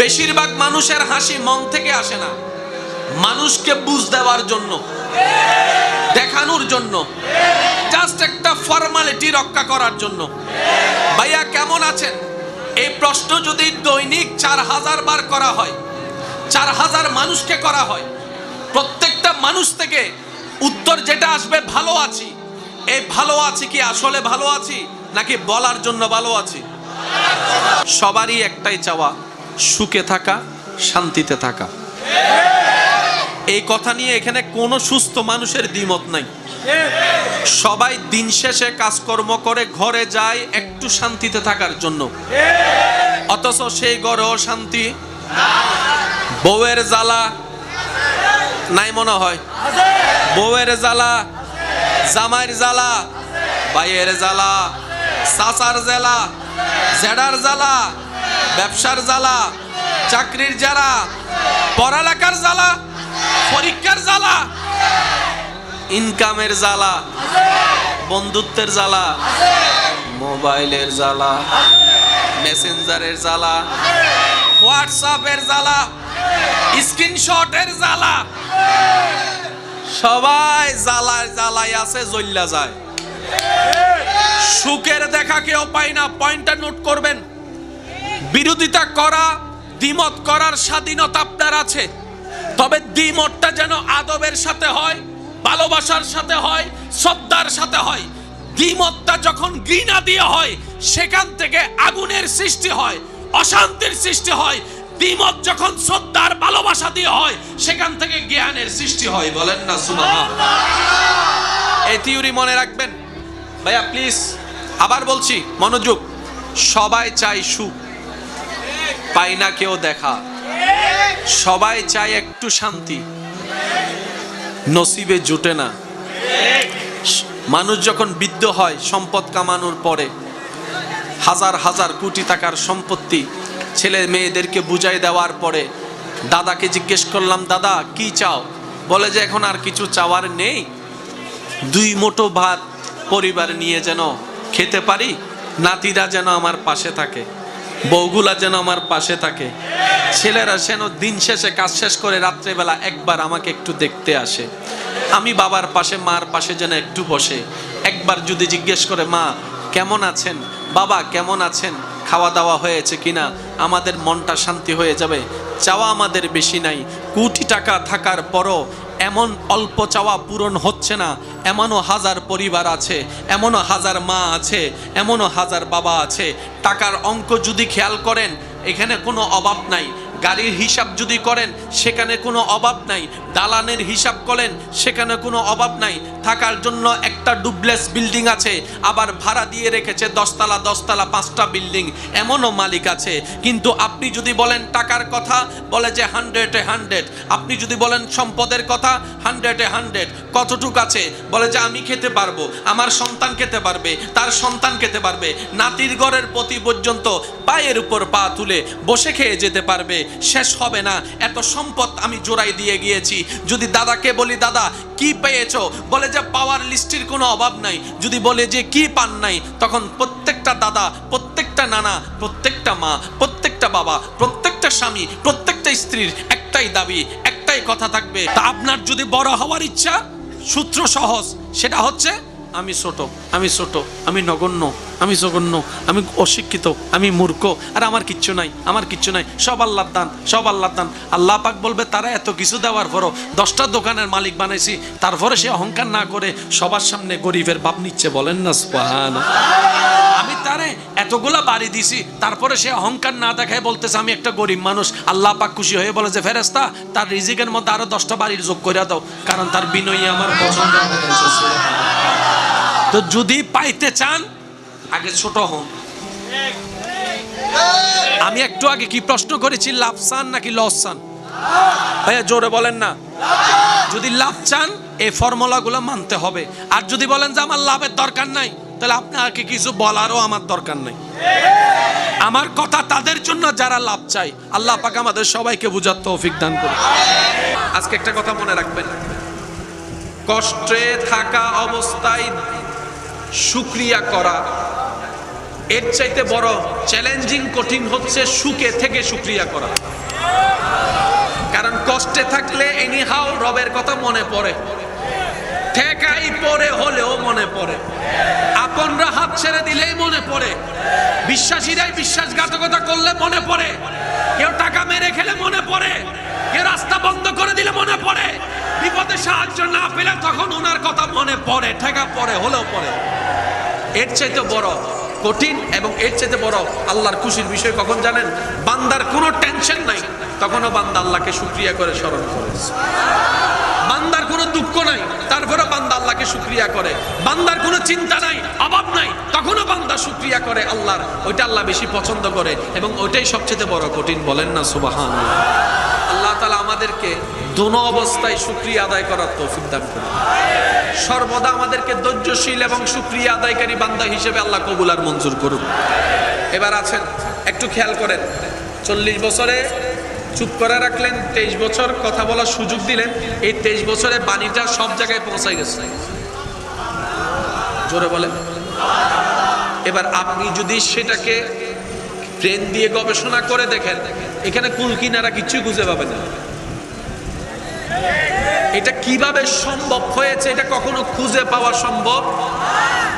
বেশিরভাগ মানুষের হাসি মন থেকে আসে না। মানুষকে বুঝ দেওয়ার জন্য, দেখানোর জন্য জাস্ট একটা ফর্মালিটি রক্ষা করার জন্য। ভাইয়া, কেমন আছেন? এই প্রশ্ন যদি দৈনিক চার হাজার বার করা হয়, চার হাজার মানুষকে করা হয়, প্রত্যেকটা মানুষ থেকে উত্তর যেটা আসবে, ভালো আছি। এই ভালো আছি কি আসলে ভালো আছি, নাকি বলার জন্য ভালো আছি? সবারই একটাই চাওয়া। সুখে থাকা, শান্তিতে থাকা। এই কথা নিয়ে এখানে কোনো সুস্থ মানুষের দ্বিমত নাই। সবাই দিন শেষে কাজকর্ম করে, ঘরে যায় একটু শান্তিতে থাকার জন্য। অথচ সেই ঘরেও শান্তি বউয়ের জ্বালা, নাই মনে হয়। বউয়ের জ্বালা, জামাইয়ের জ্বালা, ভাইয়ের জ্বালা, চাচার জ্বালা জেডার জ্বালা ব্যবসার জ্বালা, চাকরির জ্বালা, পড়ালেখার জ্বালা, পরীক্ষার জ্বালা ইনকামের জ্বালা, বন্ধুত্বের জ্বালা, মোবাইলের জ্বালা মেসেঞ্জারের জ্বালা হোয়াটসঅ্যাপের জ্বালা স্ক্রিনশটের জ্বালা, সবাই জ্বালায় জ্বালায় আছে জ্বল্লা যায়। সুখের দেখা কেউ পায় না পয়েন্টটা নোট করবেন। বিরোধিতা করা, দ্বিমত করার স্বাধীনতা আপনার আছে। তবে দ্বিমতটা যেন আদবের সাথে হয়, ভালোবাসার সাথে হয়, শ্রদ্ধার সাথে হয়। দ্বিমতটা যখন ঘৃণা দিয়ে হয়, সেখান থেকে আগুনের সৃষ্টি হয়, অশান্তির সৃষ্টি হয়। দ্বিমত যখন শ্রদ্ধার ভালোবাসা দিয়ে হয়, সেখান থেকে জ্ঞানের সৃষ্টি হয়। বলেন না সুবহান এই থিওরি মনে রাখবেন। ভাইয়া, প্লিজ, আবার বলছি, মনোযোগ। সবাই চাই সুখ। পাই না কেউ দেখা। সবাই চায় একটু শান্তি। নসিবে জুটে না। মানুষ যখন বৃদ্ধ হয়, সম্পদ কামানোর পরে, হাজার হাজার কোটি টাকার সম্পত্তি ছেলে মেয়েদেরকে বুঝাই দেওয়ার পরে, দাদাকে জিজ্ঞেস করলাম, দাদা, কি চাও? বলে যে, এখন আর কিছু চাওয়ার নেই। দুই মুঠো ভাত পরিবার নিয়ে যেন খেতে পারি, নাতিরা যেন আমার পাশে থাকে। বউগুলা যেন আমার পাশে থাকে। ছেলেরা যেন দিন শেষে কাজ শেষ করে রাত্রেবেলা একবার আমাকে একটু দেখতে আসে। আমি বাবার পাশে, মার পাশে যেন একটু বসে। একবার যদি জিজ্ঞেস করে, মা, কেমন আছেন? বাবা, কেমন আছেন? খাওয়া দাওয়া হয়েছে কিনা? আমাদের মনটা শান্তি হয়ে যাবে? চাওয়া আমাদের বেশি নাই। কোটি টাকা থাকার পরও এমন অল্প চাওয়া পূরণ হচ্ছে না, এমনও হাজার পরিবার আছে, এমনও হাজার মা আছে, এমনও হাজার বাবা আছে। টাকার অঙ্ক যদি খেয়াল করেন, এখানে কোনো অভাব নাই। গাড়ির হিসাব যদি করেন, সেখানে কোনো অভাব নাই। দালানের হিসাব করেন, সেখানে কোনো অভাব নাই। থাকার জন্য একটা ডুপ্লেস বিল্ডিং আছে, আবার ভাড়া দিয়ে রেখেছে দশতলা দশতলা, পাঁচটা বিল্ডিং। এমনও মালিক আছে। কিন্তু আপনি যদি বলেন টাকার কথা, বলে যে হান্ড্রেডে হান্ড্রেড। আপনি যদি বলেন সম্পদের কথা, হান্ড্রেডে হান্ড্রেড। কতটুক আছে? বলে যে আমি খেতে পারব, আমার সন্তান খেতে পারবে, তার সন্তান খেতে পারবে। নাতির ঘরের প্রতি পর্যন্ত পায়ের উপর পা তুলে বসে খেয়ে যেতে পারবে। শেষ হবে না। এত সম্পদ আমি জোড়াই দিয়ে গিয়েছি। যদি দাদাকে বলি, দাদা, কি পেয়েছ? বলে যে, পাওয়ার লিস্টির কোনো অভাব নাই। যদি বলে যে, কি পান নাই? তখন প্রত্যেকটা দাদা, প্রত্যেকটা নানা, প্রত্যেকটা মা, প্রত্যেকটা বাবা, প্রত্যেকটা স্বামী, প্রত্যেকটা স্ত্রীর একটাই দাবি, একটাই কথা থাকবে। তা আপনার যদি বড় হওয়ার ইচ্ছা, সূত্র সহজ, সেটা হচ্ছে আমি ছোট আমি ছোট, আমি নগণ্য, আমি জঘন্য, আমি অশিক্ষিত, আমি মূর্খ। আর আমার কিচ্ছু নাই, আমার কিচ্ছু নাই। সব আল্লাহর দান, সব আল্লাহর দান। আল্লাহ পাক বলবে, তারা এত কিছু দেওয়ার পরও দশটা দোকানের মালিক বানাইছি, তারপরে সে অহংকার না করে সবার সামনে গরিবের বাপ নিচ্ছে বলেন না সুবহান আমি তারে এতগুলা বাড়ি দিছি, তারপরে সে অহংকার না দেখায় বলতেছে, আমি একটা গরিব মানুষ। আল্লাহ পাক খুশি হয়ে বলে যে ফেরেস্তা তার রিজিকের মধ্যে আরও দশটা বাড়ির যোগ করে দাও, কারণ তার বিনয়ী আমার পছন্দ তো যদি পাইতে চান, আগে ছোট হন। আমি একটু আগে কি প্রশ্ন করেছি, লাভ চান নাকি লস চান? ভাইয়া, জোরে বলেন না। যদি লাভ চান এই ফর্মুলাগুলো মানতে হবে। আর যদি বলেন যে আমার লাভের দরকার নাই, তাহলে আপনাকে কিছু বলারও আমার দরকার নাই। আমার কথা তাদের জন্য যারা লাভ চাই আল্লাহ পাক আমাদের সবাইকে বুঝার তৌফিক দান করুন। আজকে একটা কথা মনে রাখবেন। কষ্টে থাকা অবস্থায় শুক্রিয়া করা। এর চাইতে বড় চ্যালেঞ্জিং কঠিন হচ্ছে সুখে থেকে সুক্রিয়া করা। কারণ কষ্টে থাকলে এনিহাও রবের কথা মনে পড়ে। ঠেকাই পরে হলেও মনে পড়ে। আপনরা হাত ছেড়ে দিলেই মনে পড়ে। বিশ্বাসীরাই বিশ্বাসঘাতকতা করলে মনে পড়ে। কেউ টাকা মেরে খেলে মনে পড়ে। কেউ রাস্তা বন্ধ করে দিলে মনে পড়ে। বিপদে সাহায্য না পেলে তখন ওনার কথা মনে পড়ে। ঠেকা পড়ে হলেও পড়ে। এর চাইতে বড় কঠিন এবং এর চাইতে বড় আল্লাহর খুশির বিষয় কখন জানেন? বান্দার কোনো টেনশন নাই। তখনও বান্দা আল্লাহকে শুক্রিয়া করে স্মরণ করেছে বান্দার কোনো দুঃখ নাই তারপরে বান্দা আল্লাহকে শুক্রিয়া করে। বান্দার কোনো চিন্তা নাই, অভাব নাই, তখনও বান্দা শুক্রিয়া করে আল্লাহর। ওইটা আল্লাহ বেশি পছন্দ করে এবং ওইটাই সবচেয়ে বড় কঠিন বলেন না সুবাহান আমাদেরকে দোনো অবস্থায় শুক্রিয়া আদায় করার তৌফিক দান করে সর্বদা আমাদেরকে ধৈর্যশীল এবং শুক্রিয়া আদায়কারী বান্দা হিসেবে আল্লাহ কবুল আর মঞ্জুর করুন। এবার আছেন, একটু খেয়াল করেন। চল্লিশ বছরে চুপ করে রাখলেন, তেইশ বছর কথা বলার সুযোগ দিলেন, এই তেইশ বছরে বাণীটা সব জায়গায় পৌঁছায় গেছে। জোরে বলেন। এবার আপনি যদি সেটাকে ট্রেন দিয়ে গবেষণা করে দেখেন, এখানে কুল কিনারা কিছুই খুঁজে পাবেন না। এটা কীভাবে সম্ভব হয়েছে? এটা কখনো খুঁজে পাওয়া সম্ভব?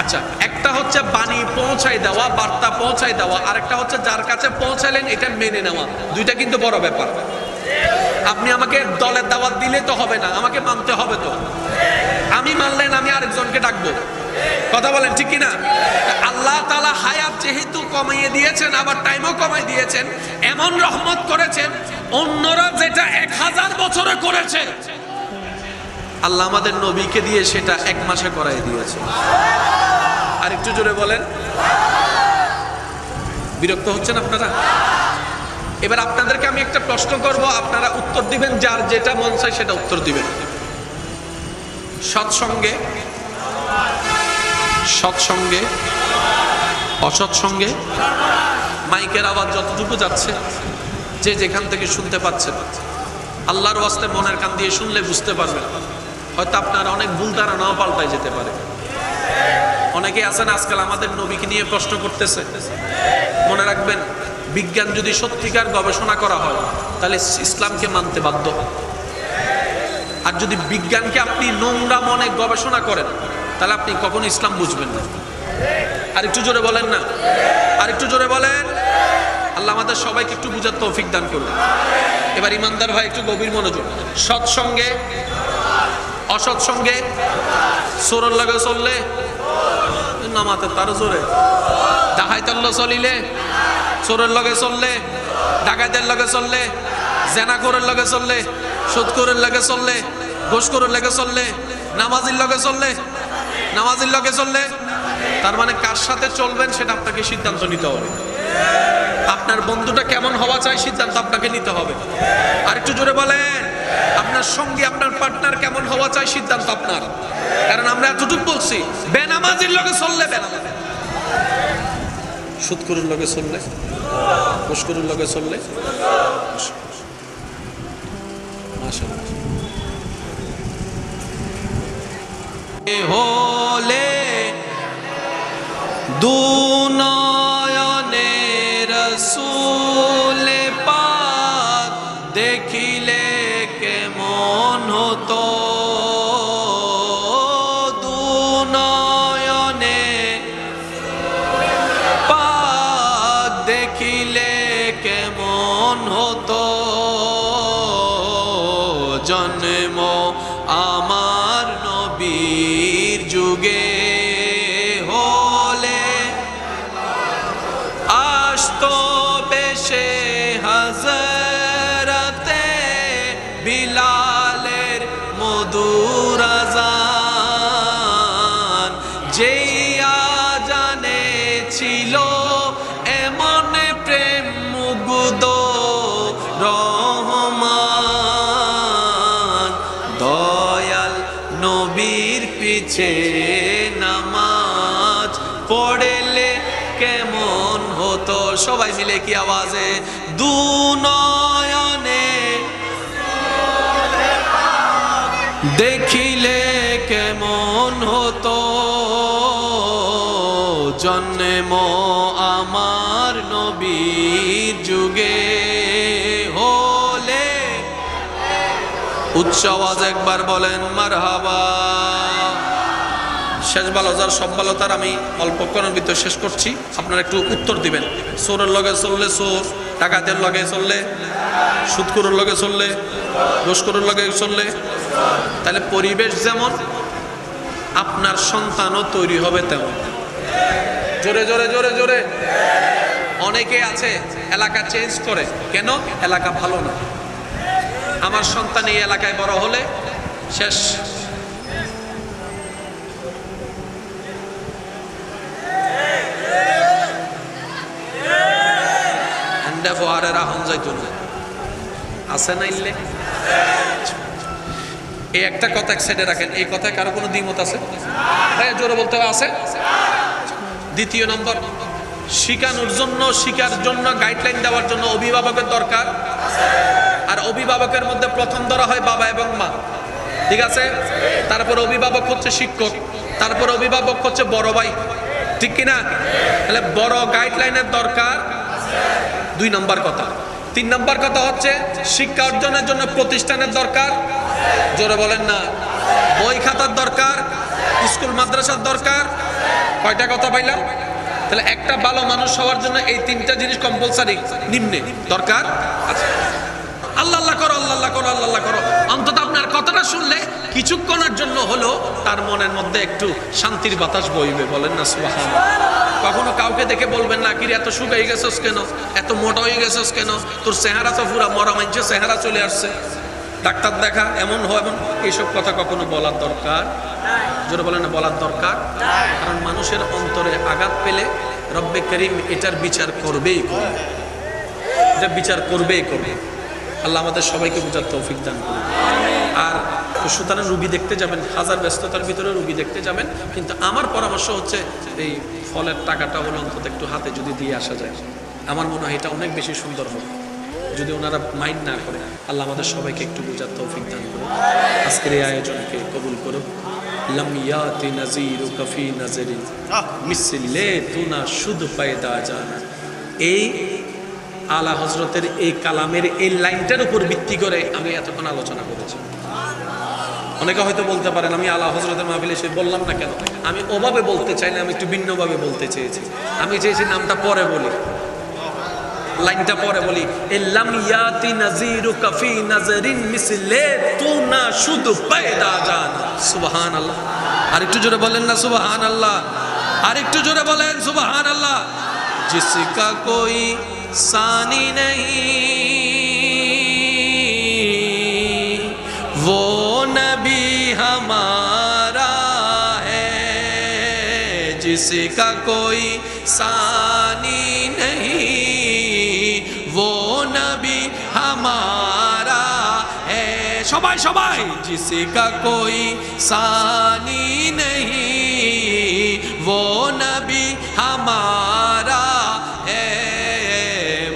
আচ্ছা একটা হচ্ছে বাণী পৌঁছাই দেওয়া, বার্তা পৌঁছাই দেওয়া আর একটা হচ্ছে যার কাছে পৌঁছালেন, এটা মেনে নেওয়া। দুইটা কিন্তু বড় ব্যাপার। আপনি আমাকে দলের দাওয়াত দিলে তো হবে না, আমাকে মানতে হবে তো। আমি মানলেন আমি আরেকজনকে ডাকবো। কথা বলেন, ঠিক কিনা? আল্লাহ তালা হায়াত যেহেতু কমিয়ে দিয়েছেন, আবার টাইমও কমাই দিয়েছেন, এমন রহমত করেছেন, অন্যরা যেটা এক হাজার বছরে করেছে, আল্লাহ আমাদের নবীকে দিয়ে সেটা এক মাসে করাই দিয়েছে। আর একটু জোরে বলেন। বিরক্ত হচ্ছেন আপনারা? এবার আপনাদেরকে আমি একটা প্রশ্ন করব, আপনারা উত্তর দিবেন, যার যেটা মন চায় সেটা উত্তর দিবেন। সৎসঙ্গে সৎসঙ্গে, অসৎসঙ্গে মাইকের আওয়াজ যতটুকু যাচ্ছে, যে যেখান থেকে শুনতে পাচ্ছেন আল্লাহর ওয়াস্তে মনের কান দিয়ে শুনলে বুঝতে পারবেন হয়তো আপনার অনেক ভুল ধারণাও পাল্টায় যেতে পারে। অনেকে আছেন আজকাল আমাদের নবীকে নিয়ে প্রশ্ন করতেছে। মনে রাখবেন, বিজ্ঞান যদি সত্যিকার গবেষণা করা হয়, তাহলে ইসলামকে মানতে বাধ্য। আর যদি বিজ্ঞানকে আপনি নোংরা মনে গবেষণা করেন, তাহলে আপনি কখনো ইসলাম বুঝবেন না। আর একটু জোরে বলেন না। আর একটু জোরে বলেন। আল্লাহ আমাদের সবাইকে একটু বুঝার তৌফিক দান করবে এবার ইমানদার হয় একটু গভীর মনোযোগ। সৎসঙ্গে অসৎসঙ্গে সোরর লাগে চললে, নামাতে তার জোরে। ডাকাইতাল্ল চলিলে চোরের লগে চললে, ডাকাইতের লগে চললে জেনাকোরের লগে চললে সুদকোরের লগে চললে ঘোষকোরের লগে চললে, নামাজির লগে চললে, নামাজির লগে চললে, তার মানে কার সাথে চলবেন সেটা আপনাকে সিদ্ধান্ত নিতে হবে। আপনার বন্ধুটা কেমন হওয়া চাই সিদ্ধান্ত আপনাকে নিতে হবে। আর একটু জোরে বলেন, আপনার সঙ্গী, আপনার পার্টনার কেমন হওয়া চাই সিদ্ধান্ত আপনার? কারণ আমরা এতটুকু বলছি, বেনামাজির লগে চললে বেনামাজি। সুদকুরুর লগে চললে পুষ্করুর লগে চললে মাশাআল্লাহ। হলে দুনয়নে কি আওয়াজে দু নয়নে দেখিলে কেমন হতো জন্ম আমার নবীর যুগে হলে উচ্চ আওয়াজ একবার বলেন মার মারহাবা শেষ ভালো, যার সব ভালো তার আমি অল্পক্ষণের ভিতরে শেষ করছি। আপনারা একটু উত্তর দিবেন। সোরের লগে চললে সোর ডাকাতের লগে চললে সুদকুরের লগে চললে ঘুষখোরের লগে চললে। তাহলে পরিবেশ যেমন, আপনার সন্তানও তৈরি হবে তেমন। জোরে জোরে জোরে জোরে। অনেকে আছে, এলাকা চেঞ্জ করে। কেন? এলাকা ভালো না। আমার সন্তান এই এলাকায় বড় হলে শেষ। হ্যান্ডা ফোয়ারের আহন যাইতো না। আছে না ইল্লে? এই একটা কথা এক সাইডে রাখেন, এই কথায় কারও কোনো দ্বিমত আছে? ভাই জোরে বলতে হবে, আছে? দ্বিতীয় নম্বর, শিখানোর জন্য শিকার জন্য গাইডলাইন দেওয়ার জন্য অভিভাবকের দরকার। আর অভিভাবকের মধ্যে প্রথম ধরা হয় বাবা এবং মা। ঠিক আছে? তারপর অভিভাবক হচ্ছে শিক্ষক, তারপর অভিভাবক হচ্ছে বড় ভাই। ঠিক কিনা? তাহলে বড় গাইডলাইনের দরকার দুই নম্বর কথা। তিন নম্বর কথা হচ্ছে, শিক্ষা অর্জনের জন্য প্রতিষ্ঠানের দরকার। জোরে বলেন না। বই খাতার দরকার, স্কুল, মাদ্রাসার দরকার। কয়টা কথা পাইলাম? তাহলে একটা ভালো মানুষ হওয়ার জন্য এই তিনটা জিনিস কম্পালসারি নিম্নে। দরকার? আছে আল্লাহ আল্লাহ করো, আল্লাহ আল্লাহ করো আল্লাহ করো। অন্তত আপনার কথাটা শুনলে কিছুক্ষণের জন্য হলো তার মনের মধ্যে একটু শান্তির বাতাস বইবে, বলেন না সুবাহান কখনো কাউকে দেখে বলবেন, না, কিরে, এত শুকাই গেছস কেন? এত মোটা হয়ে গেছস কেন? তোর চেহারা তো পুরা মরা মাইছে চেহারা চলে আসছে। ডাক্তার দেখা, এমন হয়, এমন এইসব কথা কখনো বলার দরকার? জোরে বলেন না, বলার দরকার? কারণ মানুষের অন্তরে আঘাত পেলে রব্বে করিম এটার বিচার করবেই করবে। এটা বিচার করবেই করবে। আল্লাহ আমাদের সবাইকে বোঝার তৌফিক দান করুন। আর সুতরাং রুগী দেখতে যাবেন হাজার ব্যস্ততার ভিতরে রুগী দেখতে যাবেন। কিন্তু আমার পরামর্শ হচ্ছে এই ফলের টাকাটা হলো অন্তত একটু হাতে যদি দিয়ে আসা যায়। আমার মনে হয় এটা অনেক বেশি সুন্দর হবে। যদি ওনারা মাইন্ড না করে আল্লাহ আমাদের সবাইকে একটু বোঝার তৌফিক দান করুন আজকের এই আয়োজনকে কবুল করুন লমিয়াতি নজির কফি নজরি। মিসলে তুনা শুধু পায়দা জানা। এই আলা হজরতের এই কালামের এই লাইনটার উপর ভিত্তি করে আমি এতক্ষণ আলোচনা করেছি। অনেকে হয়তো বলতে পারেন, আমি আল্লাহ হজরতের মাহফিলে সে বললাম না কেন? আমি ওভাবে বলতে চাই না, আমি একটু ভিন্নভাবে বলতে চেয়েছি। আমি চেয়েছি নামটা পরে বলি। লাইনটা পরে বলি। এলাম ইয়াতি নাজিরু কাফি নাজরিন মিসলে তু না শুধু পেদা জান। সুবহান আল্লাহ আর একটু জোরে বলেন না সুবহান আল্লাহ আর একটু জোরে বলেন সুবহান আল্লাহ জিসকা কোই সানি নেই। جس کا کوئی ثانی نہیں۔ وہ نبی ہمارا ہے۔ شبائی شبائی جس کا کوئی ثانی نہیں۔ وہ نبی ہمارا ہے۔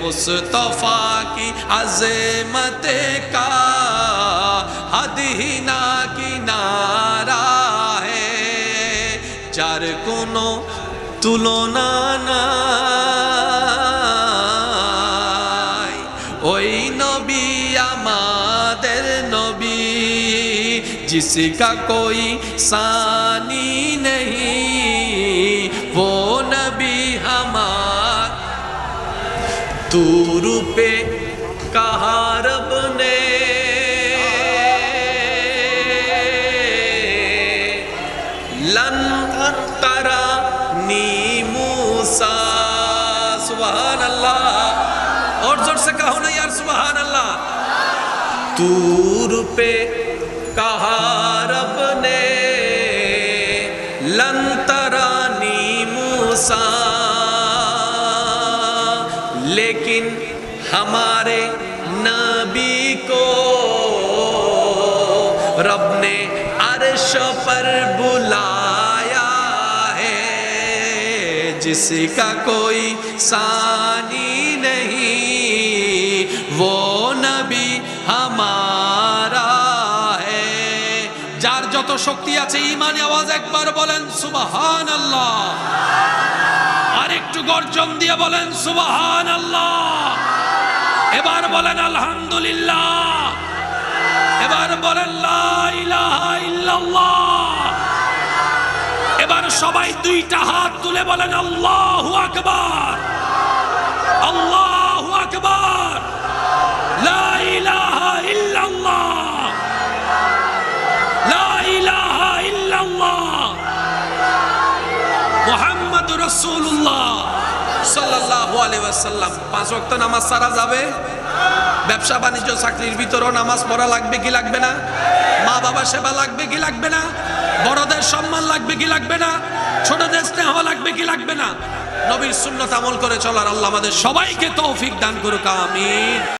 مصطفیٰ کی عظمت کا তুলনা নাই। ওই নবী আমাদের নবী, জিসিকা কই সানি নেই। ও নবী আমার তু রূপে अल्लाह और ज़ोर से कहो ना यार सुबह अल्लाह तूर पे कहा रब ने लन तरानी मूसा। लेकिन हमारे नबी को रब ने अर्श पर बुलाया है, जिसका कोई सानी শক্তি আছে, ইমানে আওয়াজ একবার বলেন সুবহান আল্লাহ একটু গর্জন দিয়ে বলেন সুবাহান আল্লাহ এবার বলেন, আলহামদুলিল্লাহ। এবার বলেন এবার সবাই দুইটা হাত তুলে বলেন, আল্লাহু আকবার। আল্লাহু আকবার। রাসূলুল্লাহ সাল্লাল্লাহু আলাইহি ওয়াসাল্লাম। পাঁচ ওয়াক্ত নামাজ সারা যাবে? ব্যবসা বাণিজ্য, চাকরির ভিতরেও নামাজ পড়া লাগবে কি লাগবে না? মা বাবা সেবা লাগবে কি লাগবে না? বড়দের সম্মান লাগবে কি লাগবে না? ছোটদের স্নেহ লাগবে কি লাগবে না? নবীর সুন্নত আমল করে চলার আল্লাহ আমাদের সবাইকে তৌফিক দান করুক, আমিন।